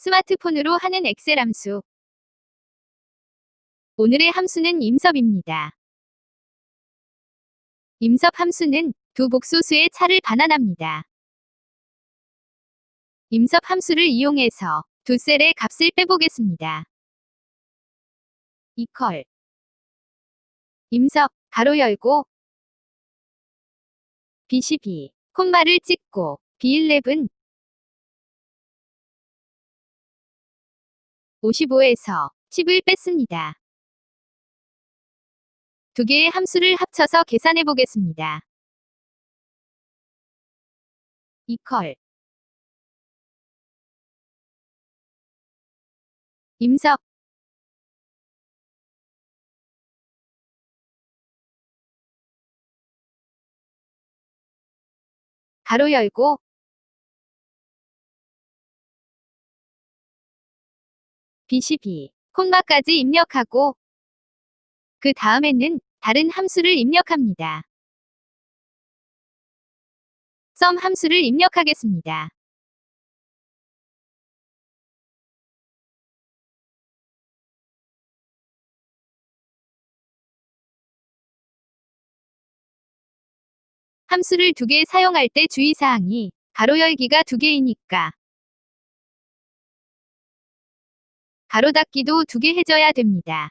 스마트폰으로 하는 엑셀 함수. 오늘의 함수는 임섭입니다. 임섭 함수는 두 복소수의 차를 반환합니다. 임섭 함수를 이용해서 두 셀의 값을 빼보겠습니다. 이퀄 임섭 가로 열고 B12 콤마를 찍고 B11 55에서 10을 뺐습니다. 두 개의 함수를 합쳐서 계산해 보겠습니다. 이퀄 임섭 가로 열고 B12 콤마까지 입력하고 그 다음에는 다른 함수를 입력합니다. 썸 함수를 입력하겠습니다. 함수를 두 개 사용할 때 주의사항이 가로 열기가 두 개이니까 가로 닫기도 두 개 해줘야 됩니다.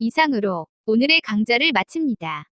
이상으로 오늘의 강좌를 마칩니다.